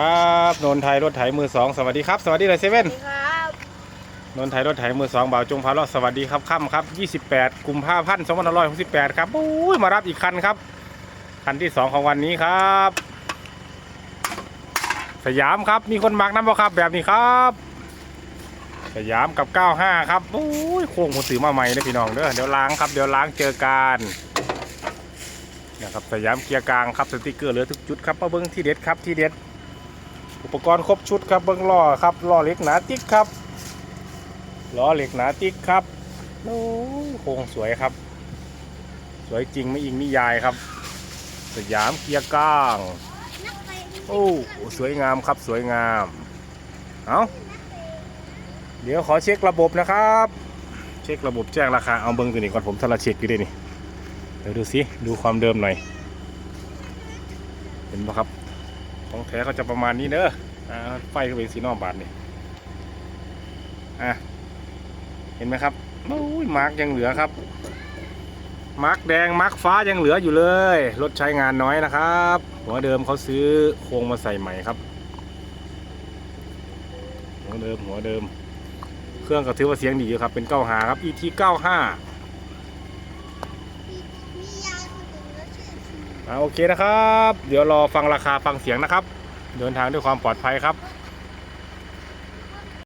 ครับนนไทยรถไถมือสองสวัสดีครับ สวัสดีเลยเซเว่นสวัสดีครับนนไทยรถไถมือสองบ่าวจงพาเลาะสวัสดีครับค่ำครับ28กุมภาพันธ์2568ครับอุ้ยมารับอีกคันครับ คันที่สองของวันนี้ครับ สยามครับมีคนมักน้ำบ่ครับแบบนี้ครับ สยามกับ 95 ครับอุ้ยโค้งผมซื้อมาใหม่นะพี่น้องเด้อเดี๋ยวล้างครับเดี๋ยวล้างเจอกันนะครับสยามเกียร์กลางครับสติกเกอร์เหลือทุกจุดครับมาเบิ้งที่เด็ดครับที่เด็ด อุปกรณ์ครบชุดครับเบิ้องล้อครับล้อเหล็กหนาติ๊กครับล้อเหล็กหนาติ๊กครับโอ้โคงสวยครับ สวยจริงไม่อิงนิยายครับ สยามเกียร์กลางโอ้สวยงามครับสวยงามเอาเดี๋ยวขอเช็คระบบนะครับ เช็คระบบแจ้งราคาเอาเบิ้งตัวนี้ก่อนผมทละเช็คอยู่ด้วยนี่เดี๋ยวดูสิดูความเดิมหน่อย เห็นปะครับ ของแท้เขาจะประมาณนี้เนอะอ่าไฟก็เป็นสีนอกบาทนี่อะเห็นไหมครับโอ้ยมาร์กยังเหลือครับ มาร์กแดงมาร์กฟ้ายังเหลืออยู่เลยรถใช้งานน้อยนะครับหัวเดิมเขาซื้อโครงมาใส่ใหม่ครับ หัวเดิมหัวเดิม เครื่องก็ถือว่าเสียงดีอยู่ครับ เป็น95ครับ ET 95มียานหนึ่งแล้วชื่อ อ่าโอเคนะครับ เดี๋ยวรอฟังราคาฟังเสียงนะครับ เดินทางด้วยความปลอดภัยครับ